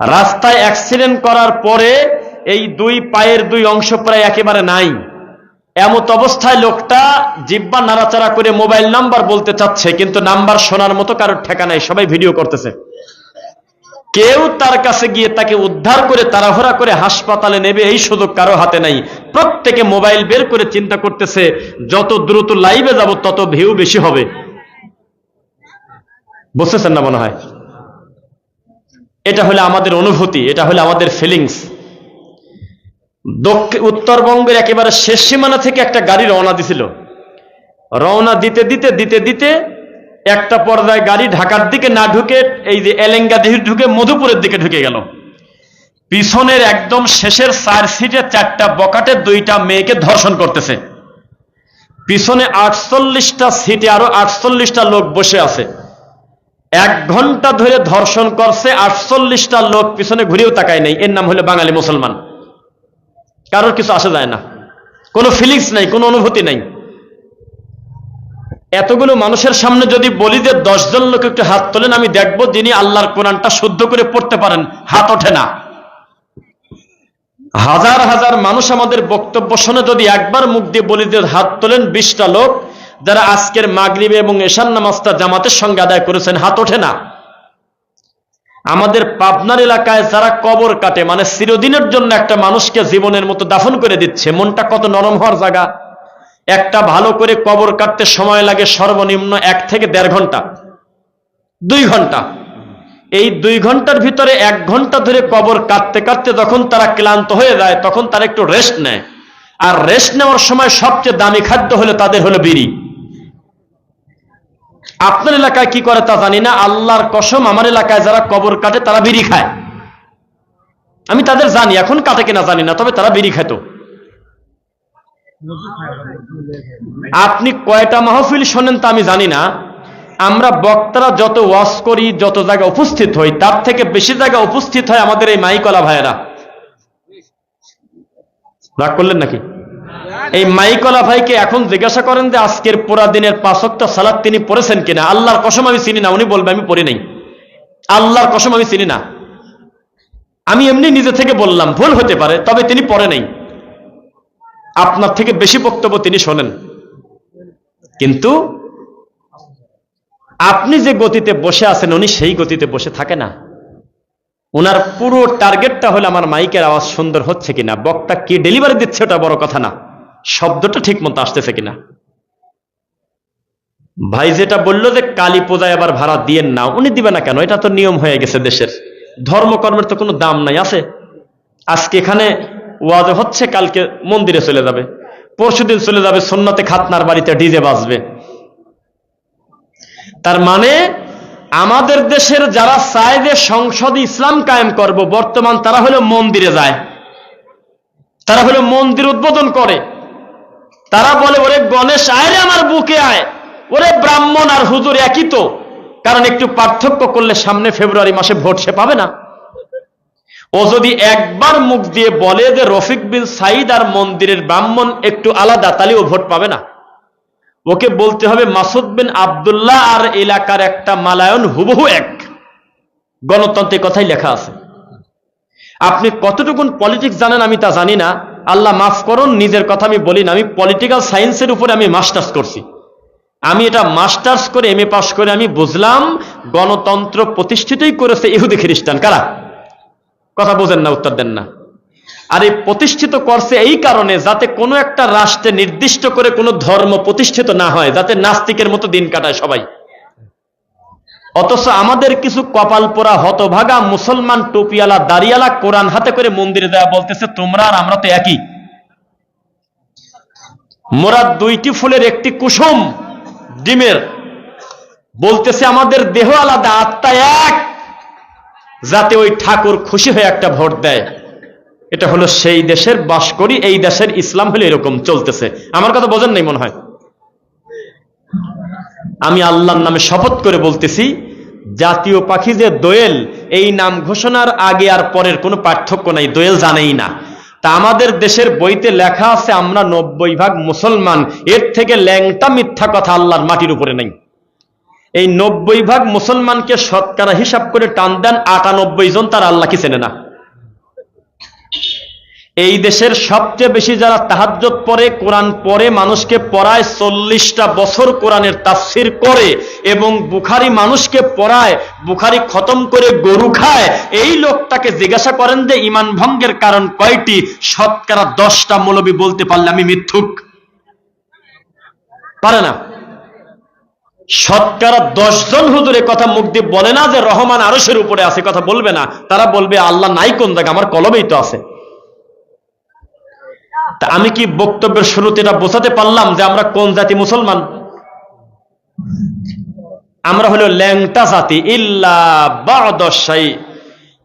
রাস্তায় অ্যাক্সিডেন্ট করার পরে এই দুই পায়ের দুই অংশ প্রায় একেবারে নাই। এমত অবস্থায় লোকটা জিব্বা নাড়াচাড়া করে মোবাইল নাম্বার বলতে চাচ্ছে, কিন্তু নাম্বার শোনার মতো কারোর ঠেকা নাই, সবাই ভিডিও করতেছে। কেউ তার কাছে গিয়ে তাকে উদ্ধার করে তাড়াহুড়া করে হাসপাতালে নেবে এই সুযোগ কারও হাতে নাই। প্রত্যেকে মোবাইল বের করে চিন্তা করতেছে, যত দ্রুত লাইভে যাব তত ভিউ বেশি হবে। বুঝতেছেন না মনে হয়? এটা হলো আমাদের অনুভূতি, এটা হলো আমাদের ফিলিংস উত্তরবঙ্গের একেবারে শেষ সীমানা থেকে একটা গাড়ি রওনা দিছিল। রওনা দিতে দিতে দিতে দিতে একটা পর্যায়ে গাড়ি ঢাকার দিকে না ঢুকে এই যে এলেঙ্গা দিকে ঢুকে মধুপুরের দিকে ঢুকে গেল। পিছনের একদম শেষের চার সিটে চারটা বকাটে দুইটা মেয়েকে ধর্ষণ করতেছে। পিছনে আটচল্লিশটা সিটে আরও আটচল্লিশটা লোক বসে আছে। এক ঘণ্টা ধরে ধর্ষণ করছে, আটচল্লিশটা লোক পিছনে ঘুরেও তাকায় নেই। এর নাম হলো বাঙালি মুসলমান। কারোর কিছু আসা যায় না। কোনো ফিলিংস নাই, কোনো অনুভূতি নাই। এতগুলো মানুষের সামনে যদি বলি যে দশজন লোক একটু হাত তোলেন, আমি দেখব যিনি আল্লাহর কোরআনটা শুদ্ধ করে পড়তে পারেন। হাত ওঠে না। হাজার হাজার মানুষ আমাদের বক্তব্য শুনে যদি একবার মুখ দিয়ে বলি যে হাত তোলেন বিশটা লোক যারা আজকের মাগরিবে এবং এশান নামাজটা জামাতের সঙ্গে আদায় করেছেন, হাত ওঠে না। আমাদের পাবনার এলাকায় যারা কবর কাটে মানে চিরদিনের জন্য একটা মানুষকে জীবনের মতো দাফন করে দিচ্ছে, মনটা কত নরম হওয়ার জায়গা। একটা ভালো করে কবর কাটতে সময় লাগে সর্বনিম্ন এক থেকে দেড় ঘণ্টা, দুই ঘণ্টা। এই দুই ঘণ্টার ভিতরে এক ঘণ্টা ধরে কবর কাটতে কাটতে যখন তারা ক্লান্ত হয়ে যায়, তখন তারা একটু রেস্ট নেয়। আর রেস্ট নেওয়ার সময় সবচেয়ে দামি খাদ্য হলো তাদের হলো বিড়ি। আপনার এলাকায় কি করে তা জানি না। আল্লাহর কসম আমার এলাকায় যারা কবর কাটে, তারা বিড়ি খায়। আমি তাদের জানি, এখন কাটে কিনা জানি না, তবে তারা বিড়ি খেত আপনি কয়টা মাহফিল শোনেন তা আমি জানি না। আমরা বক্তারা যত ওয়াজ করি, যত জায়গায় উপস্থিত হই, তার থেকে বেশি জায়গা উপস্থিত হয় আমাদের এই মাইকলা ভাইয়েরা। রাগ করলেন নাকি? এই মাইকলা ভাইকে এখন জিজ্ঞাসা করেন যে আজকের পুরা দিনের পাঁচক্ত সালাদ তিনি পড়েছেন কিনা? আল্লাহর কসম আমি চিনি না, উনি বলবে আমি পড়ি নাই। আল্লাহর কসম আমি চিনি না। আমি এমনি নিজে থেকে বললাম, ভুল হতে পারে, তবে তিনি পড়ে নাই। আপনার থেকে বেশি বক্তব্য তিনি শোনেন। কিন্তু আপনি যে গতিতে বসে আছেন, উনি সেই গতিতে বসে থাকে না। ওনার পুরো টার্গেটটা হলো, আমার মাইকের আওয়াজ সুন্দর হচ্ছে কিনা? বক্তা কি ডেলিভারি দিচ্ছে, ওটা বড় কথা না। শব্দটা ঠিক মতো আসতেছে কিনা? ভাই যেটা বলল যে কালী পূজায় আবার ভাড়া দিয়েন না উনি দিবে না কেন? এটা তো নিয়ম হয়ে গেছে দেশের। ধর্মকর্মের তো কোনো দাম নাই, আছে? আজকে এখানে ওয়াজ হচ্ছে, কালকে মন্দিরে চলে যাবে। পরশুদিন চলে যাবে সন্ন্যতে খাতনার বাড়িতে ডিজে বাজবে। তার মানে আমাদের দেশের যারা চায় যে সংসদে ইসলাম কায়েম করব, বর্তমান তারা হলো মন্দিরে যায়। তারা হলো মন্দির উদ্বোধন করে। তারা বলে, ওরে গণেশ, আয় আমার বুকে আয়। ওরে ব্রাহ্মণ আর হুজুর একই তো। কারণ একটু পার্থক্য করলে সামনে ফেব্রুয়ারি মাসে ভোট সে পাবে না। ও যদি একবার মুখ দিয়ে বলে যে, রফিক বিন সাইদ আর মন্দিরের ব্রাহ্মণ একটু আলাদা তাহলে ও ভোট পাবে না। ওকে বলতে হবে, মাসুদ বিন আবদুল্লাহ আর এলাকার একটা মালায়ন হুবহু এক। গণতন্ত্রের কথাই লেখা আছে। আপনি কতটুকুন পলিটিক্স জানেন আমি তা জানি না। আল্লাহ মাফ করুন, নিজের কথা আমি বলি না, আমি পলিটিক্যাল সায়েন্সের উপরে আমি মাস্টার্স করছি। আমি এটা মাস্টার্স করে এম এ পাশ করে আমি বুঝলাম, গণতন্ত্র প্রতিষ্ঠিতই করেছে ইহুদি খ্রিস্টান। কারা? কথা বোঝেন না, উত্তর দেন না। আর এই প্রতিষ্ঠিত করছে এই কারণে যাতে কোনো একটা রাষ্ট্রে নির্দিষ্ট করে কোনো ধর্ম প্রতিষ্ঠিত না হয়, যাতে নাস্তিকের মতো দিন কাটায় সবাই। অথচ আমাদের কিছু কপাল পোড়া হতভাগা মুসলমান টুপিয়ালা দাঁড়িয়ালা কোরআন হাতে করে মন্দিরে দেওয়া বলতেছে, তোমরা আর আমরা তো একই। মোরা দুইটি ফুলের একটি কুসুম, ডিমের। বলতেছে, আমাদের দেহ আলাদা, আত্মা এক। যাতে ওই ঠাকুর খুশি হয়ে একটা ভোট দেয়। এটা হলো সেই দেশের বাস করি এই দেশের ইসলাম হলে এরকম চলতেছে। আমার কথা বোঝেন নাই মনে হয়? আমি আল্লাহর নামে শপথ করে বলতেছি জাতীয় পাখি যে দোয়েল, এই নাম ঘোষণার আগে আর পরের কোনো পার্থক্য নাই, দোয়েল জানেই না। তা আমাদের দেশের বইতে লেখা আছে, আমরা নব্বই ভাগ মুসলমান, এর থেকে ল্যাংটা মিথ্যা কথা আল্লাহর মাটির উপরে নেই। এই নব্বই ভাগ মুসলমানকে শতকরা হিসাব করে টান দেন আটানব্বই জন, তার আল্লাহকে চেনে না। এই দেশের সবচেয়ে বেশি যারা তাহাজ্জত পড়ে, কোরআন পড়ে, মানুষকে পড়ায়, চল্লিশটা বছর কোরআনের তাফসির করে এবং বুখারি মানুষকে পড়ায়, বুখারি খতম করে গরু খায়, এই লোকটাকে জিজ্ঞাসা করেন যে, ইমান ভঙ্গের কারণ কয়টি? শতকরা দশটা মৌলবী বলতে পারলে আমি মিথ্যুক। পারে না? শতকরা দশজন হুজুরে কথা মুখ দিয়ে বলে না যে, রহমান আরসের উপরে আছে কথা বলবে না। তারা বলবে, আল্লাহ নাই কোন জায়গা আমার কলমেই তো আছে। তা আমি কি বক্তব্যের শুরুতে এটা বোঝাতে পারলাম যে আমরা কোন জাতি মুসলমান? আমরা হলো ল্যাংটা জাতি, ইল্লা বাদশাই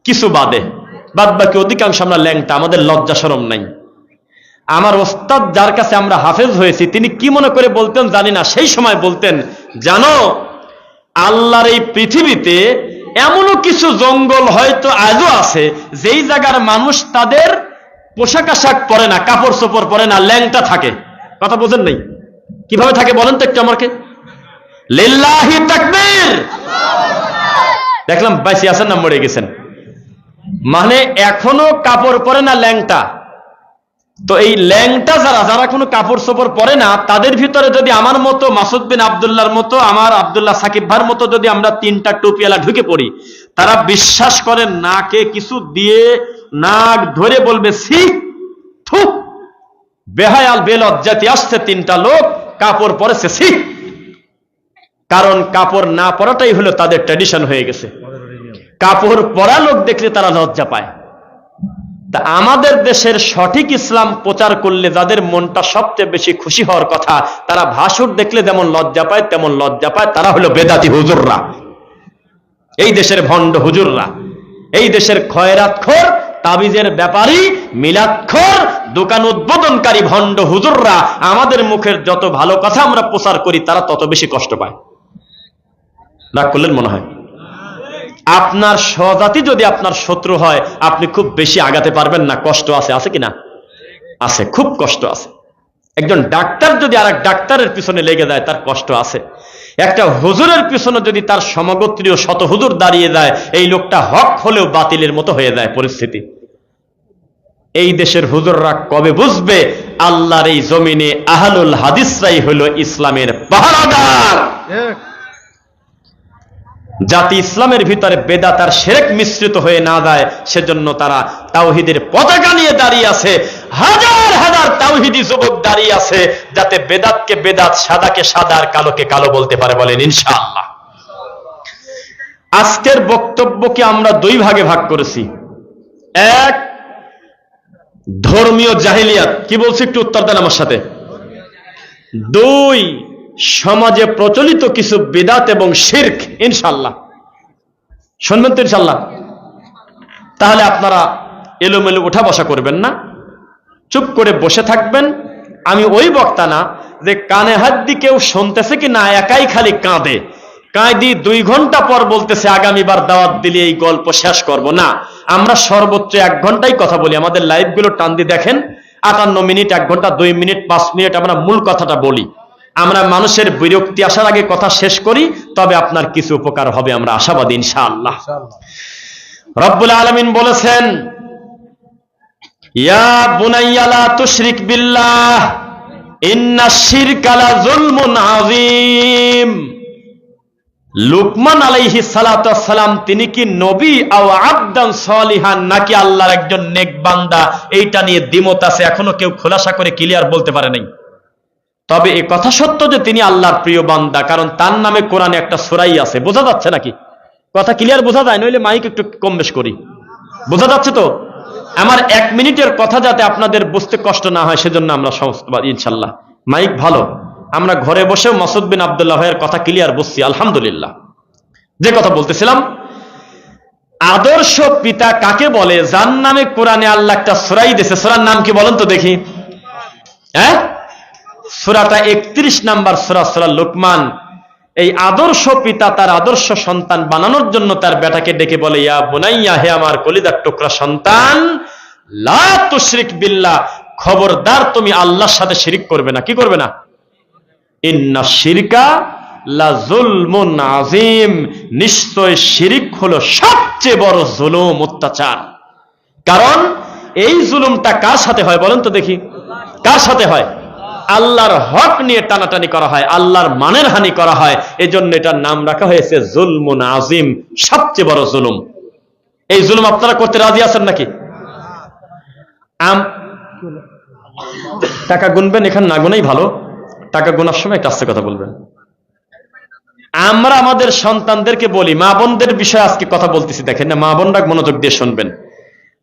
কিছু বাদে। বাদ বাকি অধিকাংশ আমরা ল্যাংটা, আমাদের লজ্জা সরম নাই। আমার ওস্তাদ যার কাছে আমরা হাফেজ হয়েছি, তিনি কি মনে করে বলতেন জানি না, সেই সময় বলতেন, জানো, আল্লাহর এই পৃথিবীতে এমনও কিছু জঙ্গল হয়তো আজও আছে, যেই জায়গার মানুষ তাদের পোশাক আশাক পরে না, কাপড় চোপড় পরে না, ল্যাংটা থাকে। কথা বোঝেন নাই? কীভাবে থাকে বলেন তো একটু আমাকে? দেখলাম বাইসি আছেন না মরে গেছেন। মানে এখনও কাপড় পরে না, ল্যাংটা। তো এই ল্যাংটা যারা যারা কোনো কাপড় চোপড় পরে না, তাদের ভিতরে যদি আমার মতো মাসুদ বিন আবদুল্লাহর মতো, আমার আবদুল্লাহ সাকিব ভার মতো যদি আমরা তিনটা টুপিয়ালা ঢুকে পড়ি, তারা বিশ্বাস করে নাকে কিছু দিয়ে নাক ধরে বলবে সি থু। বেহায়াল, বেলজ্জাতি আসছে তিনটা লোক, কাপড় পরেছে সি কারণ কাপড় না পরাটাই হলো তাদের ট্র্যাডিশন হয়ে গেছে। কাপড় পরা লোক দেখলে তারা লজ্জা পায়। তা আমাদের দেশের সঠিক ইসলাম প্রচার করলে যাদের মনটা সবচেয়ে বেশি খুশি হওয়ার কথা, তারা ভাসুর দেখলে যেমন লজ্জা পায়, তেমন লজ্জা পায়, তারা হলো বেদাতি হুজুররা। এই দেশের ভণ্ড হুজুররা, এই দেশের খয়রাত খোর তাবিজের ব্যাপারী মিলাদখোর দোকান উদ্বোধনকারী ভণ্ড হুজুররা, আমাদের মুখের যত ভালো কথা আমরা প্রচার করি, তারা তত বেশি কষ্ট পায়। রাগ করলেন মনে হয়? আপনার স্বজাতি যদি আপনার শত্রু হয়, আপনি খুব বেশি আগাতে পারবেন না। কষ্ট আছে আছে কিনা? আছে, খুব কষ্ট আছে। একজন ডাক্তার যদি আর ডাক্তারের পিছনে লেগে যায়, তার কষ্ট আছে। একটা হুজুরের পিছনে যদি তার সমগোত্রীয় শত হুজুর দাঁড়িয়ে যায় এই লোকটা হক হলেও বাতিলের মতো হয়ে যায় পরিস্থিতি। এই দেশের হুজুররা কবে বুঝবে? আল্লাহর এই জমিনে আহলুল হাদিসরাই হলো ইসলামের পাহারাদার। জাতি ইসলামের ভিতরে বেদাত আর সেরেক মিশ্রিত হয়ে না যায় সেজন্য তারা তাওহিদের পতাকা নিয়ে দাঁড়িয়ে আছে। হাজার হাজার তাওহিদি যুবক দাঁড়িয়ে আছে যাতে বেদাতকে বেদাত, সাদাকে সাদা আর কালোকে কালো বলতে পারে বলেন ইনশাআল্লাহ। আজকের বক্তব্যকে আমরা দুই ভাগে ভাগ করেছি। এক, ধর্মীয় জাহিলিয়াত। কি বলছি একটু উত্তর দেন আমার সাথে। দুই, সমাজে প্রচলিত কিছু বেদাত এবং শির্ক ইনশাল্লাহ শুনবেন তো ইনশাল্লাহ তাহলে আপনারা এলোমেলো উঠা বসা করবেন না। চুপ করে বসে থাকবেন। আমি ওই বক্তা না যে কানে হাত দি কেউ শুনতেছে কি না একাই খালি কাঁদে। কাঁদি দুই ঘণ্টা পর বলতেছে আগামীবার দাওয়াত দিলে এই গল্প শেষ করব। না আমরা সর্বোচ্চ এক ঘন্টাই কথা বলি। আমাদের লাইভগুলো টান দিয়ে দেখেন আটান্ন মিনিট এক ঘণ্টা দুই মিনিট পাঁচ মিনিট আমরা মূল কথাটা বলি। আমরা মানুষের বিরক্তি আসার আগে কথা শেষ করি তবে আপনার কিছু উপকার হবে আমরা আশাবাদী ইনশাআল্লাহ। রব্বুল আলমিন বলেছেন ইয়া বুনাইয়া লা তুশরিক বিল্লাহ লুকমান আলাইহি সালাম তিনি কি নবী আও আবদান সলিহান নাকি আল্লাহর একজন নেক বান্দা? এইটা নিয়ে দ্বিমত আছে, এখনও কেউ খোলাসা করে ক্লিয়ার বলতে পারে নাই। তবে এ কথা সত্য যে তিনি আল্লাহর প্রিয় বান্দা, কারণ তার নামে কোরআনে একটা সোরাই আছে। বোঝা যাচ্ছে নাকি? কথা ক্লিয়ার বোঝা যায়, নইলে মাইক একটু কম বেশ করি। বোঝা যাচ্ছে তো? আমার এক মিনিটের কথা যাতে আপনাদের বুঝতে কষ্ট না হয়, সেজন্য আমরা সমস্ত ইনশাল্লাহ। মাইক ভালো। আমরা ঘরে বসেও মাসুদ বিন আবদুল্লাহ ভাইয়ের কথা ক্লিয়ার বুঝছি, আলহামদুলিল্লাহ। যে কথা বলতেছিলাম, আদর্শ পিতা কাকে বলে? যার নামে কোরআনে আল্লাহ একটা সুরাই দিয়েছে। সোরার নাম কি বলেন তো দেখি। হ্যাঁ? সুরাটা একত্রিশ নাম্বার সুরা সুরা লোকমান। এই আদর্শ পিতা তার আদর্শ সন্তান বানানোর জন্য তার বেটাকে ডেকে বলে, ইয়া বোনাইয়া, হে আমার কলিদার টুকরা সন্তান, লা তুশরিক বিল্লাহ, খবরদার তুমি আল্লাহর সাথে শিরিক করবে না। কি করবে না? ইন্না শিরকা লা জুলমুন আজিম নিশ্চয় শিরিক হলো সবচেয়ে বড় জুলুম, অত্যাচার। কারণ এই জুলুমটা কার সাথে হয় বলেন তো দেখি? কার সাথে হয়? আল্লাহর হক নিয়ে টানাটানি করা হয়, আল্লাহর মানের হানি করা হয়। এজন্য এটার নাম রাখা হয়েছে জুলমুন আজিম সবচেয়ে বড় জুলুম। এই জুলুম আপনারা করতে রাজি আছেন নাকি? আম টাকা গুনবেন, এখানে না গুনেই ভালো। টাকা গোনার সময় একটা আস্তে কথা বলবেন। আমরা আমাদের সন্তানদেরকে বলি, মা বোনদের বিষয়ে আজকে কথা বলতেছি, দেখেন না, মা বোনরা মনোযোগ দিয়ে শুনবেন।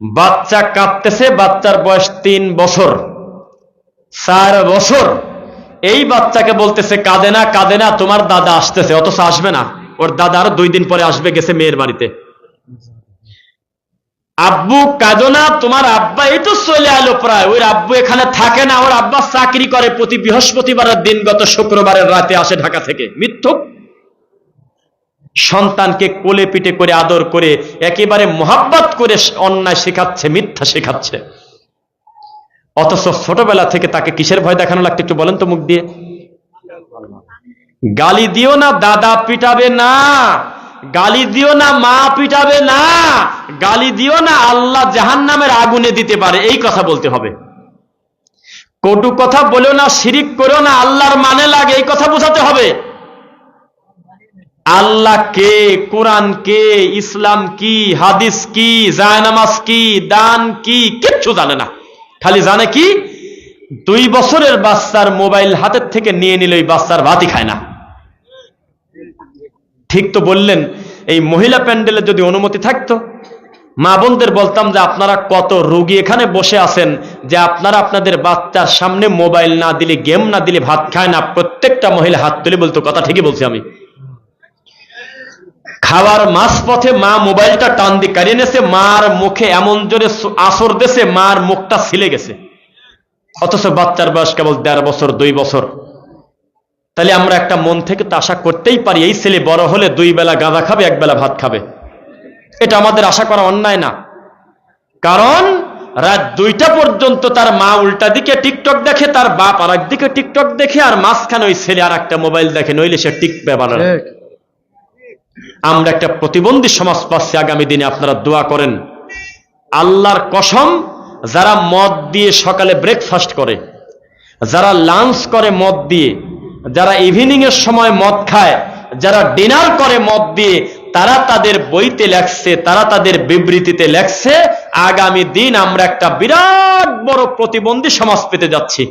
বাচ্চা কাঁদতেছে বাচ্চার বয়স তিন বছর। চার বছর। এই বাচ্চাকে বলতেছে, কাঁদে না কাঁদে না, তোমার দাদা আসতেছে। অথচ আসবে না। ওর দাদা আরও দুই দিন পরে আসবে, গেছে মেয়ের বাড়িতে। আব্বু, কাঁদো না, তোমার আব্বা এই তো চলে আলো প্রায়। ওর আব্বু এখানে থাকে না, ওর আব্বা চাকরি করে প্রতি বৃহস্পতিবারের দিন গত শুক্রবারের রাতে আসে ঢাকা থেকে। মিথ্যুক? সন্তানকে কোলে পিঠে করে আদর করে একেবারে মোহাব্বত করে অন্যায় শেখাচ্ছে, মিথ্যা শেখাচ্ছে। অথচ ছোটবেলা থেকে তাকে কিসের ভয় দেখানো লাগতো একটু বলেন তো মুখ দিয়ে? গালি দিও না, দাদা পিটাবে না। গালি দিও না, মা পিটাবে না। গালি দিও না, আল্লাহ জাহান নামের আগুনে দিতে পারে, এই কথা বলতে হবে। কটু কথা বলেও না, শিরিক করো না, আল্লাহর মানে লাগে, এই কথা বোঝাতে হবে। আল্লাহ কে, কোরআন কে, ইসলাম কি, হাদিস কি, জায়নামাজ কি, দান কি, কিচ্ছু জানে না। খালি জানে কি? দুই বছরের বাচ্চার মোবাইল হাতের থেকে নিয়ে নিলে ওই বাচ্চার ভাতই খায় না। ঠিক তো বললেন, এই মহিলা প্যান্ডেলের যদি অনুমতি থাকতো, মা বোনদের বলতাম যে আপনারা কত রোগী এখানে বসে আছেন, যে আপনারা আপনাদের বাচ্চার সামনে মোবাইল না দিলে, গেম না দিলে ভাত খায় না, প্রত্যেকটা মহিলা হাত তুলে বলতো, কথা ঠিকই বলছি আমি। খাওয়ার মাঝ পথে মা মোবাইলটা টান দিয়ে কারিয়ে নেছে মার মুখে এমন জোরে আসর দেশে মার মুখটা ছিলে গেছে। অথচ বাচ্চার বয়স কেবল দেড় বছর, দুই বছর। তাহলে আমরা একটা মন থেকে তো আশা করতেই পারি, এই ছেলে বড় হলে দুই বেলা গাঁদা খাবে, এক বেলা ভাত খাবে। এটা আমাদের আশা করা অন্যায় না। কারণ রাত দুইটা পর্যন্ত তার মা উল্টা দিকে টিকটক দেখে, তার বাপ আর দিকে টিকটক দেখে, আর মাঝখানে ওই ছেলে আর একটা মোবাইল দেখে, নইলে সে টিকবে পারে না আমরা একটা প্রতিবন্ধী সমাজ পাচ্ছি আগামী দিনে, আপনারা দোয়া করেন। আল্লাহর কসম, যারা মদ দিয়ে সকালে ব্রেকফাস্ট করে, যারা লাঞ্চ করে মদ দিয়ে, যারা ইভিনিং এর সময় মদ খায়, যারা ডিনার করে মদ দিয়ে, তারা তাদের বইতে লেখছে, তারা তাদের বিবৃতিতে লেখছে, আগামী দিন আমরা একটা বিরাট বড় প্রতিবন্ধী সমাজ পেতে যাচ্ছি।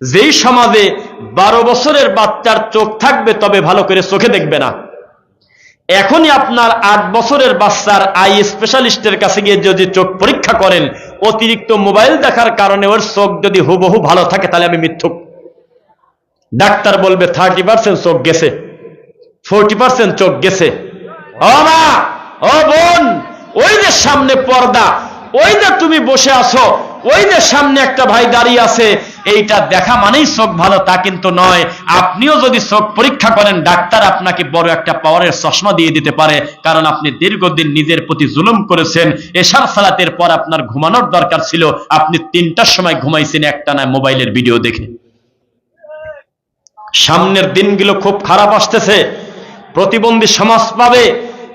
যেই সমাজে বারো বছরের বাচ্চার চোখ থাকবে, তবে ভালো করে চোখে দেখবে না। এখনই আপনার আট বছরের বাচ্চার আই স্পেশালিস্টের কাছে গিয়ে যদি চোখ পরীক্ষা করেন, অতিরিক্ত মোবাইল দেখার কারণে ওর চোখ যদি হুবহু ভালো থাকে, তাহলে আমি মিথ্যুক। ডাক্তার বলবে, থার্টি পার্সেন্ট চোখ গেছে। ফোরটি পার্সেন্ট চোখ গেছে। বোন, ওই যে সামনে পর্দা, ওই যে তুমি বসে আছো, ওই যে সামনে একটা ভাই দাঁড়িয়ে আছে এইটা দেখা মানেই চোখ ভালো, তা কিন্তু নয়। আপনিও যদি চোখ পরীক্ষা করেন, ডাক্তার আপনাকে বড় একটা পাওয়ারের চশমা দিয়ে দিতে পারে, কারণ আপনি দীর্ঘদিন নিজের প্রতি জুলুম করেছেন। এশার সালাতের পর আপনার ঘুমানোর দরকার ছিল, আপনি তিনটার সময় ঘুমাইছেন একটা না মোবাইলের ভিডিও দেখে। সামনের দিনগুলো খুব খারাপ আসতেছে। প্রতিবন্ধী সমাজ পাবে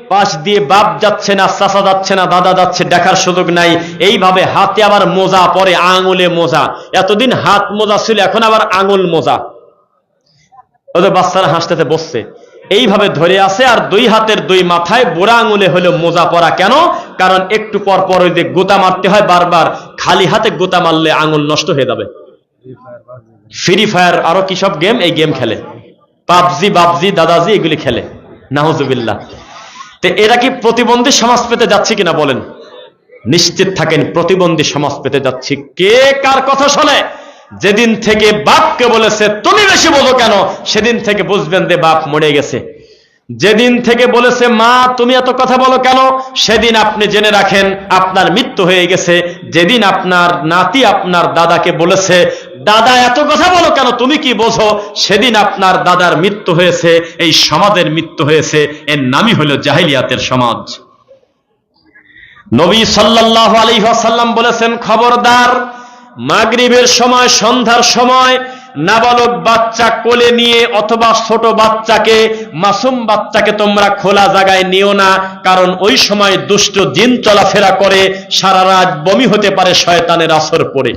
পাশ দিয়ে বাপ যাচ্ছে না, চাচা যাচ্ছে না, দাদা যাচ্ছে, দেখার সুযোগ নাই। এইভাবে হাতে আবার মোজা পরে আঙুলে মোজা। এতদিন হাত মোজা ছিল, এখন আবার আঙুল মোজা। ওদের বাচ্চারা হাসতেতে বসছে। এইভাবে ধরে আছে আর দুই হাতের দুই মাথায় বুড়া আঙুলে হলো মোজা পরা। কেন? কারণ একটু পর পর ওই যে গোতা মারতে হয় বারবার, খালি হাতে গোতা মারলে আঙুল নষ্ট হয়ে যাবে। ফ্রি ফায়ার আরও কি সব গেম এই গেম খেলে। পাবজি, বাবজি, দাদাজি, এগুলি খেলে। নাহজুবিল্লাহ এরা কি প্রতিবন্ধী সমাজ পেতে যাচ্ছে কিনা বলেন। নিশ্চিত থাকেন, প্রতিবন্ধী সমাজ পেতে যাচ্ছি। কে কার কথা শোনে? যেদিন থেকে বাপকে বলেছে, তুমি বেশি বোঝো কেন? সেদিন থেকে বুঝবেন যে বাপ মরে গেছে। যেদিন থেকে বলেছে, মা, তুমি এত কথা বলো কেন? সেদিন আপনি জেনে রাখেন, আপনার মৃত্যু হয়ে গেছে। যেদিন আপনার নাতি আপনার দাদাকে বলেছে, দাদা, এত কথা বলো কেন? তুমি কি বোঝো? সেদিন আপনার দাদার মৃত্যু হয়েছে, এই সমাজের মৃত্যু হয়েছে। এর নামই হলো জাহিলিয়াতের সমাজ। নবী সাল্লাল্লাহু আলাইহি ওয়াসাল্লাম বলেছেন, খবরদার, মাগরিবের সময়, সন্ধ্যার সময় নাবালক বাচ্চা কোলে নিয়ে অথবা ছোট বাচ্চাকে, মাসুম বাচ্চাকে তোমরা খোলা জায়গায় নিও না, কারণ ওই সময় দুষ্ট জিন চলাফেরা করে, সারা রাত বমি হতে পারে শয়তানের আসর পড়ে।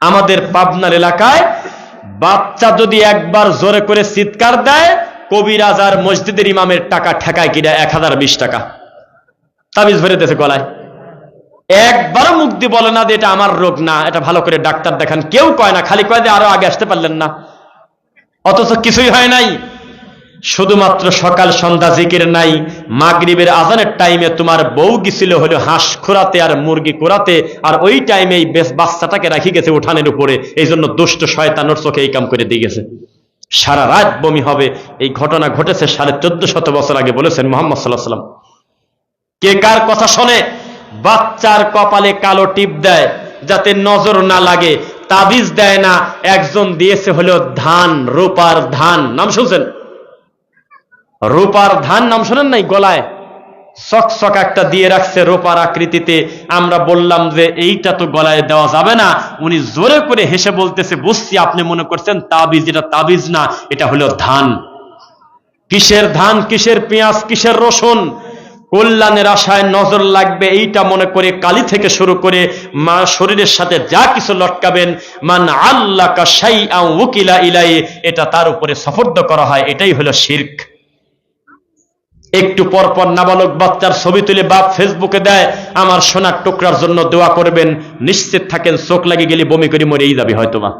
আমাদের পাবনার এলাকায় বাচ্চা যদি একবার জোরে করে চিৎকার দেয়, কবিরাজ আর মসজিদের ইমামের টাকা ঠেকায় কিনা এক হাজার বিশ টাকা। তাবিজ ভরে দিয়েছে গলায়। একবারও মুখ দিয়ে বলে না যে এটা আমার রোগ না, এটা ভালো করে ডাক্তার দেখান। কেউ কয় না, খালি কয় যে আরও আগে আসতে পারলেন না। অথচ কিছুই হয় নাই। শুধুমাত্র সকাল সন্ধ্যা জিকির নাই, মাগরিবের আজানের টাইমে তোমার বউ গেছিল হলো হাঁস খোরাতে আর মুরগি কোরাতে আর ওই টাইমে এই বেশ বাচ্চাটাকে রাখি গেছে উঠানের উপরে। এই জন্য দুষ্ট শয়তানোর চোখে এই কাম করে দিয়ে গেছে। সারা রাত বমি হবে। এই ঘটনা ঘটেছে সাড়ে চোদ্দ শত বছর আগে বলেছেন মোহাম্মদ সাল্লাহ সাল্লাম কে কার কথা শোনে? বাচ্চার কপালে কালো টিপ দেয়, যাতে নজর না লাগে। তাবিজ দেয় না, একজন দিয়েছে হলো ধান, রূপার ধান। নাম শুনছেন? রূপার ধান, নাম শোনেন নাই গলায়? চকচক একটা দিয়ে রাখছে রূপার আকৃতিতে। আমরা বললাম যে এইটা তো গলায় দেওয়া যাবে না। উনি জোরে করে হেসে বলতেছে, বুঝছি, আপনি মনে করছেন তাবিজ, এটা তাবিজ না, এটা হলো ধান। কিসের ধান, কিসের পেঁয়াজ, কিসের রসুন? কল্যাণের আশায় নজর লাগবে, এইটা মনে করে কালি থেকে শুরু করে মা শরীরের সাথে যা কিছু লটকাবেন, মান আল্লাহ কাশাই উকিলা ইলাই এটা তার উপরে সফর্দ করা হয়, এটাই হলো শির্ক। একটু পর পর নাবালক বাচ্চার ছবি তুলে বাপ ফেসবুকে দেয়, আমার সোনার টুকরার জন্য দোয়া করবেন, নিশ্চিত থাকেন, চোখ লাগে গেলে বমি করে মরেই যাবে হয়তোবা।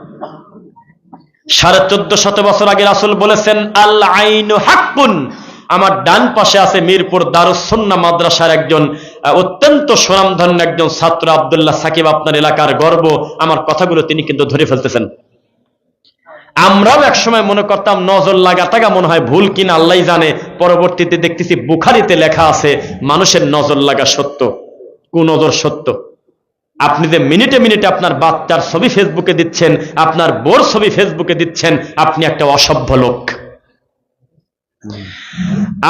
সাড়ে চোদ্দ শত বছর আগে রাসুল বলেছেন, আল আইন হাক্কুন আমার ডান পাশে আছে মিরপুর দারুসন্না মাদ্রাসার একজন অত্যন্ত সুনামধন্য একজন ছাত্র আবদুল্লাহ সাকিব। আপনার এলাকার গর্ব, আমার কথাগুলো তিনি কিন্তু ধরে ফেলতেছেন। আমরাও একসময় মনে করতাম, নজর লাগা টাকা মনে হয় ভুল কিনা, আল্লাহ জানে। পরবর্তীতে দেখতেছি বুখারিতে লেখা আছে, মানুষের নজর লাগা সত্য, কুনজর সত্য। আপনি যে মিনিটে মিনিটে আপনার বাচ্চার ছবি ফেসবুকে দিচ্ছেন, আপনার বোর ছবি ফেসবুকে দিচ্ছেন, আপনি একটা অসভ্য লোক।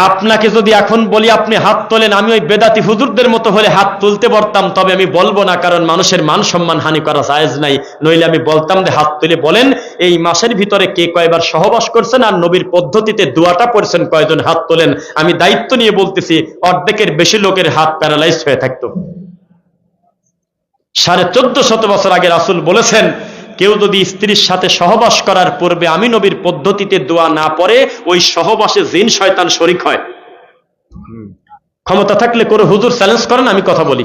আপনাকে যদি এখন বলি, আপনি হাত তোলেন, আমি ওই বেদাতি হুজুরদের মতো হলে হাত তুলতে পারতাম, তবে আমি বলব না, কারণ মানুষের মান সম্মান হানি করা জায়েজ নাই। নইলে আমি বলতাম যে, হাত তুলে বলেন, এই মাসের ভিতরে কে কয়বার সহবাস করছেন আর নবীর পদ্ধতিতে দোয়াটা পড়ছেন কয়জন হাত তোলেন? আমি দায়িত্ব নিয়ে বলতেছি, অর্ধেকের বেশি লোকের হাত প্যারালাইজ হয়ে থাকতো। সাড়ে চোদ্দ শত বছর আগে রাসুল বলেছেন কেউ যদি স্ত্রীর সাথে সহবাস করার পূর্বে আমি নবীর পদ্ধতিতে দোয়া না পড়ে ওই সহবাসে জিন শয়তান শরিক হয়। ক্ষমতা থাকলে করে হুজুর চ্যালেঞ্জ করেন আমি কথা বলি।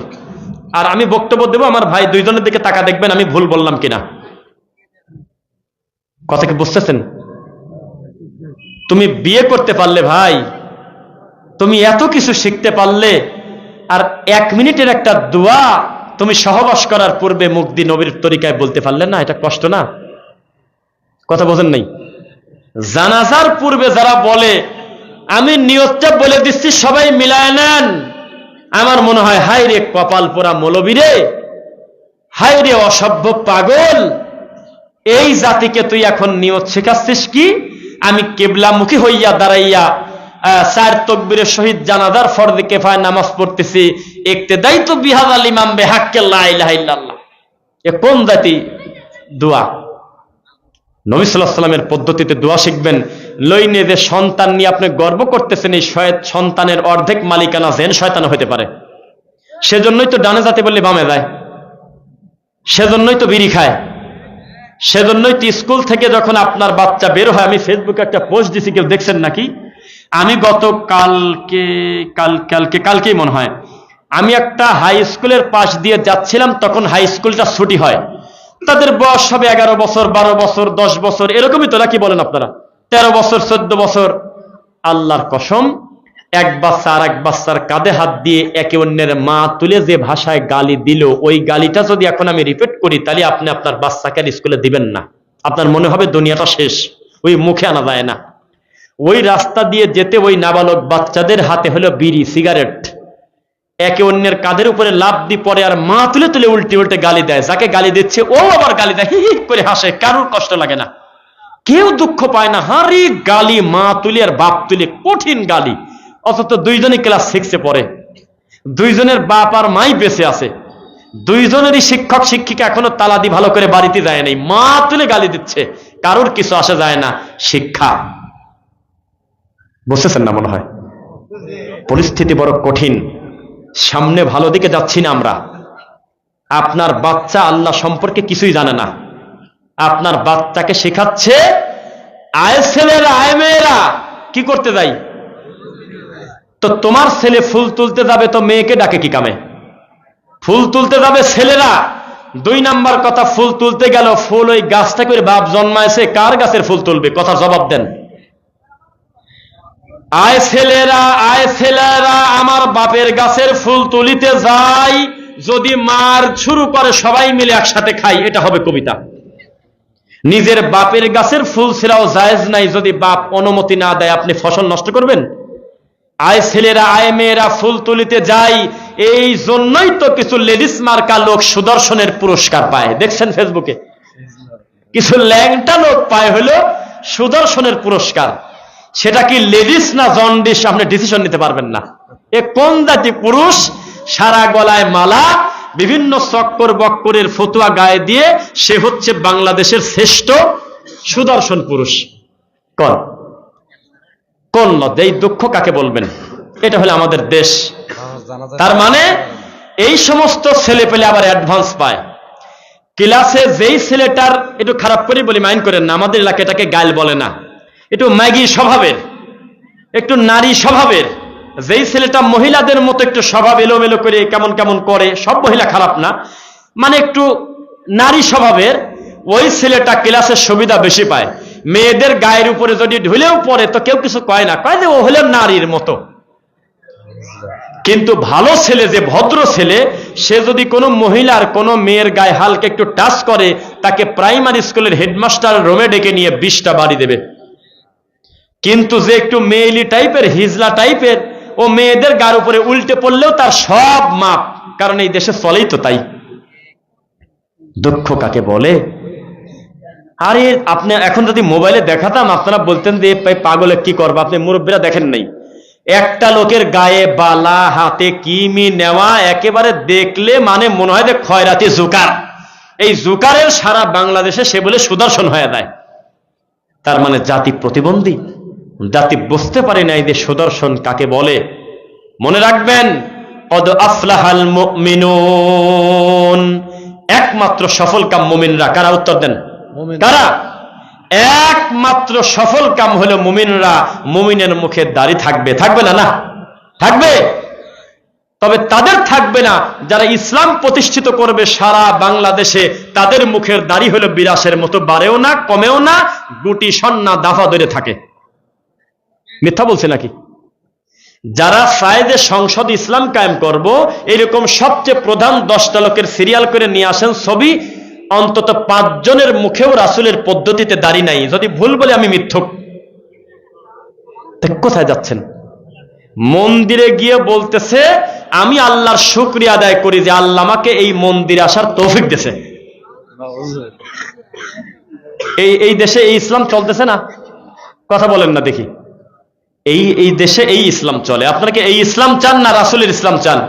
আর আমি বক্তব্য দেবো আমার ভাই দুইজনের দিকে টাকা দেখবেন আমি ভুল বললাম কিনা। কথা কি বুঝতেছেন? তুমি বিয়ে করতে পারলে ভাই তুমি এত কিছু শিখতে পারলে আর এক মিনিটের একটা দোয়া তুমি সহবাস করার পূর্বে মুখ দিয়ে নবীর তরিকায় বলতে পারলে না, এটা কষ্ট না? কথা বোঝেন নাই? জানাজার পূর্বে যারা বলে, আমি নিয়তটা বলে দিচ্ছি, সবাই মিলায় নেন। আমার মনে হয় হাই রে কপাল পোড়া মৌলবীরে হাই রে অসভ্য পাগল। এই জাতিকে তুই এখন নিয়ত শেখাচ্ছিস কি? আমি কেবলামুখী হইয়া দাঁড়াইয়া চার তকবীরের সহিত জানাদার ফরদে কেফায় নামাজ পড়তেছি। একতেদাই তো বিহাদ আল ইমাম ইলাহা ইল্লাল্লাহ। এ কোন জাতি? দোয়া। নবী সাল্লাহ সাল্লামের পদ্ধতিতে দোয়া শিখবেন। লইনে যে সন্তান নিয়ে আপনি গর্ব করতেছেন, এই সন্তানের অর্ধেক মালিকানা জেন শয়তান হতে পারে। সেজন্যই তো ডানে জাতি বললে বামে যায়। সেজন্যই তো বিড়ি খায়। সেজন্যই তো স্কুল থেকে যখন আপনার বাচ্চা বের হয়, আমি ফেসবুকে একটা পোস্ট দিছি, কেউ দেখছেন নাকি? আমি গত কালকে, কাল, কালকে, কালকেই মনে হয়, আমি একটা হাই স্কুলের পাশ দিয়ে যাচ্ছিলাম, তখন হাই স্কুলটা ছুটি হয়। তাদের বয়স হবে এগারো বছর, বারো বছর, দশ বছর, এরকমই তো, নাকি বলেন আপনারা? তেরো বছর, চোদ্দ বছর। আল্লাহর কসম, এক বাচ্চা আর এক বাচ্চার কাঁধে হাত দিয়ে একে অন্যের মা তুলে যে ভাষায় গালি দিল, ওই গালিটা যদি এখন আমি রিপিট করি, তাহলে আপনি আপনার বাচ্চাকে স্কুলে দিবেন না। আপনার মনে হবে দুনিয়াটা শেষ, ওই মুখে আনা যায় না। ওই রাস্তা দিয়ে যেতে ওই নাবালক বাচ্চাদের হাতে হলো বিড়ি, সিগারেট। একে অন্যের কাঁধের উপরে লাভ দিয়ে পরে আর মা তুলে তুলে উল্টে উল্টে গালি দেয়। যাকে গালি দিচ্ছে, ও আবার গালি দেয়, হি করে হাসে, কারোর কষ্ট লাগে না। কেউ দুঃখ পায় না হারি গালি, মা তুলে আর বাপ তুলে, কঠিন গালি। অথচ দুইজনই ক্লাস সিক্সে পড়ে। দুইজনের বাপ আর মাই বেঁচে আছে। দুইজনেরই শিক্ষক, শিক্ষিকা এখনও তালাদি ভালো করে বাড়িতে যায় নাই। মা তুলে গালি দিচ্ছে, কারোর কিছু আসা যায় না। শিক্ষা। বুঝতেছেন না মনে হয়? পরিস্থিতি বড় কঠিন। সামনে ভালো দিকে যাচ্ছি না আমরা। আপনার বাচ্চা আল্লাহ সম্পর্কে কিছুই জানে না। আপনার বাচ্চাকে শেখাচ্ছে, আয় ছেলেরা, আয় মেয়েরা, কি করতে যাই? তো তোমার ছেলে ফুল তুলতে যাবে তো মেয়েকে ডাকে কি কামে? ফুল তুলতে যাবে ছেলেরা। দুই নাম্বার কথা, ফুল তুলতে গেল, ফুল ওই গাছটা করে বাপ জন্মাইছে, কার গাছের ফুল তুলবে? কথা জবাব দেন। আয় ছেলেরা আয় ছেলেরা, আমার বাপের গাছের ফুল তুলিতে যাই। যদি মার শুরু করে, সবাই মিলে একসাথে খাই, এটা হবে কবিতা। নিজের বাপের গাছের ফুল ছেড়াও জায়েজ নাই, যদি বাপ অনুমতি না দেয়, আপনি ফসল নষ্ট করবেন? আয় ছেলেরা, আয় মেয়েরা, ফুল তুলিতে যাই। এই জন্যই তো কিছু লেডিস মার্কা লোক সুদর্শনের পুরস্কার পায়। দেখছেন ফেসবুকে? কিছু ল্যাংটা লোক পায় হলো সুদর্শনের পুরস্কার। সেটা কি লেডিস না জন্ডিস আপনি ডিসিশন নিতে পারবেন না। এ কোন জাতি পুরুষ সারা গলায় মালা, বিভিন্ন চক্কর বক্করের ফতুয়া গায়ে দিয়ে সে হচ্ছে বাংলাদেশের শ্রেষ্ঠ সুদর্শন পুরুষ। কর কোন লজ্জা এই দুঃখ কাকে বলবেন? এটা হলো আমাদের দেশ। তার মানে এই সমস্ত ছেলে পেলে আবার অ্যাডভান্স পায়। ক্লাসে যেই ছেলেটার একটু খারাপ করে বলি মাইন্ড করেন না, আমাদের এলাকাটাকে গাইল বলে না। একটু ম্যাগি স্বভাবের, একটু নারী স্বভাবের, যেই ছেলেটা মহিলাদের মতো একটু স্বভাব এলোমেলো করে কেমন কেমন করে, সব মহিলা খারাপ না মানে একটু নারী স্বভাবের, ওই ছেলেটা ক্লাসের সুবিধা বেশি পায়। মেয়েদের গায়ের উপরে যদি ঢুলেও পড়ে, তো কেউ কিছু কয় না, কয় যে ও হলো নারীর মতো। কিন্তু ভালো ছেলে, যে ভদ্র ছেলে, সে যদি কোনো মহিলার কোনো মেয়ের গায়ে হালকা একটু টাচ করে, তাকে প্রাইমারি স্কুলের হেডমাস্টার রোমে ডেকে নিয়ে বিশটা বাড়ি দেবে। কিন্তু যে একটু মেয়েলি টাইপের, হিজলা টাইপের, ও মেয়েদের গার উপরে উল্টে পড়লেও তার সব মাপ। কারণ এই দেশে চলেই তো তাই। দুঃখ কাকে বলে? আরে, আপনি এখন যদি মোবাইলে দেখাতাম, আপনারা বলতেন যে পাগলে কি করব? আপনি মুরব্বীরা দেখেন নাই। একটা লোকের গায়ে বালা, হাতে কিমি নেওয়া, একেবারে দেখলে মানে মনে হয় যে খয়রাতি জুকার। এই জুকারের সারা বাংলাদেশে সে বলে সুদর্শন হয়ে যায়। তার মানে জাতি প্রতিবন্ধী। জাতি বুঝতে পারে নাই যে সুদর্শন কাকে বলে। মনে রাখবেন অদ আফলাহাল মুমিনুন। একমাত্র সফল কাম মুমিনরা কারা? উত্তর দেন। কারা? একমাত্র সফল কাম হলো মুমিনরা। মুমিনের মুখে দাড়ি থাকবে। থাকবে না না? থাকবে? তবে তাদের থাকবে না। যারা ইসলাম প্রতিষ্ঠিত করবে সারা বাংলাদেশে তাদের মুখের দাড়ি হলো বিরাসের মতো বাড়েও না কমেও না গুটি সন্না দাফা ধরে থাকে। মিথ্যা বলছে নাকি? যারা সায়েদে সংসদ ইসলাম কায়েম করব, এরকম সবচেয়ে প্রধান দশটা লোকের সিরিয়াল করে নিয়ে আসেন ছবি, অন্তত পাঁচজনের মুখেও রাসুলের পদ্ধতিতে দাড়ি নাই। যদি ভুল বলে আমি মিথ্যক। কোথায় যাচ্ছেন? মন্দিরে গিয়ে বলতেছে, আমি আল্লাহর শুক্রিয়া আদায় করি যে আল্লাহ আমাকে এই মন্দিরে আসার তৌফিক দিয়েছে। এই এই দেশে এই ইসলাম চলতেছে না? কথা বলেন না দেখি। এই এই দেশে এই ইসলাম চলে। আপনারা কি এই ইসলাম চান না রাসুলের ইসলাম চান?